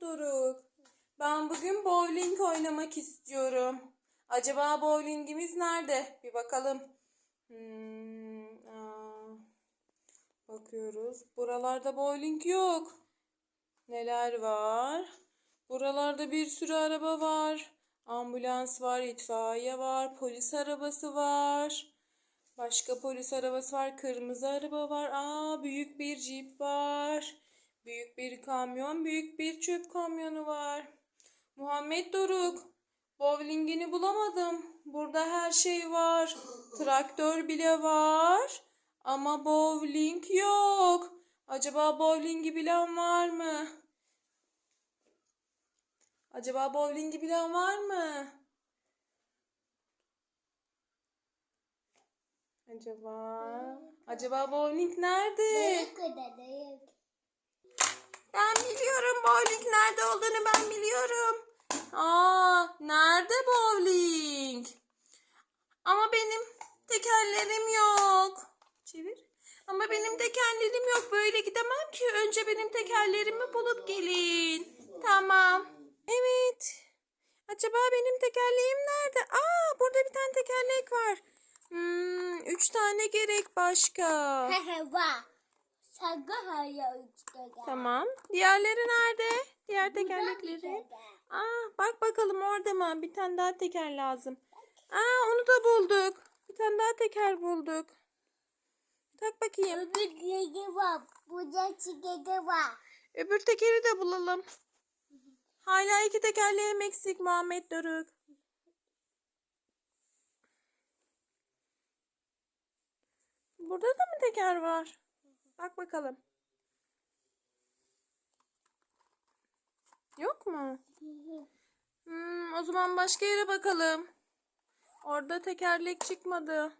Doruk. Ben bugün bowling oynamak istiyorum. Acaba bowlingimiz nerede? Bir bakalım. Hmm, bakıyoruz. Buralarda bowling yok. Neler var? Buralarda bir sürü araba var. Ambulans var, itfaiye var, polis arabası var. Başka polis arabası var, kırmızı araba var. Aa, büyük bir jip var. Büyük bir kamyon, büyük bir çöp kamyonu var. Muhammed Doruk, bowlingini bulamadım. Burada her şey var. Traktör bile var. Ama bowling yok. Acaba bowlingi bilen var mı? Acaba bowlingi bilen var mı? Acaba? Acaba bowling nerede? Ben biliyorum bowling nerede olduğunu ben biliyorum. Aa, nerede bowling? Ama benim tekerlerim yok. Çevir. Ama benim tekerlerim yok. Böyle gidemem ki. Önce benim tekerlerimi bulup gelin. Tamam. Evet. Acaba benim tekerleğim nerede? Aa, burada bir tane tekerlek var. Hmm, üç tane gerek başka. Tamam. Diğerleri nerede? Diğer tekerlekleri. Aa, bak bakalım orada mı? Bir tane daha teker lazım. Aa, onu da bulduk. Bir tane daha teker bulduk. Tak bakayım. Öbür tekeri de bulalım. Hala iki tekerleğim eksik Muhammed Doruk. Burada da mı teker var? Bak bakalım. Yok mu? Hmm, o zaman başka yere bakalım. Orada tekerlek çıkmadı.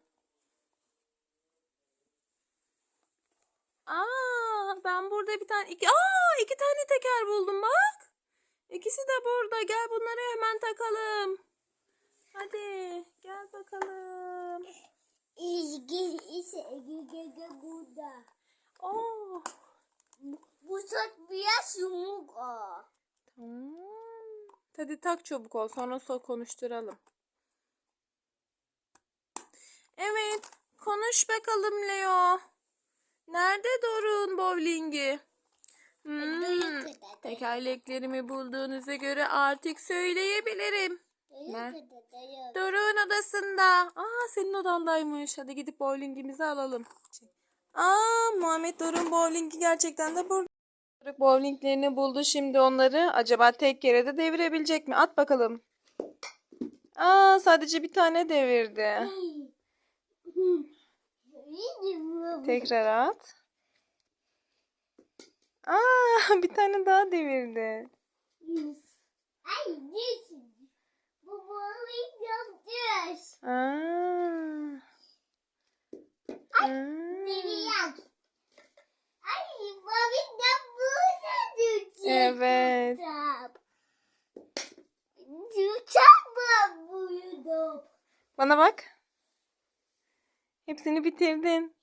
Aa, ben burada bir tane iki Aa, iki tane teker buldum bak. İkisi de burada. Gel bunları hemen takalım. Hadi gel bakalım. burada. Oo. Bu saç biraz yumuk o. Tamam. Hadi tak çabuk ol. Sonra so konuşturalım. Evet. Konuş bakalım Leo. Nerede Doruk'un bowlingi? Hmm, tekerleklerimi bulduğunuza göre artık söyleyebilirim. Ne? Doruk'un odasında. Aa senin odandaymış. Hadi gidip bowlingimizi alalım. Aa Muhammed Doruk'un bowlingi gerçekten de burada. Doruk bowlinglerini buldu şimdi onları. Acaba tek kere de devirebilecek mi? At bakalım. Aa sadece bir tane devirdi. Tekrar at. Aa bir tane daha devirdi. Ay. Bu balık yapacağız. Aa. Aa. Ay burada. Evet. Burada? Bana bak. Hepsini bitirdin.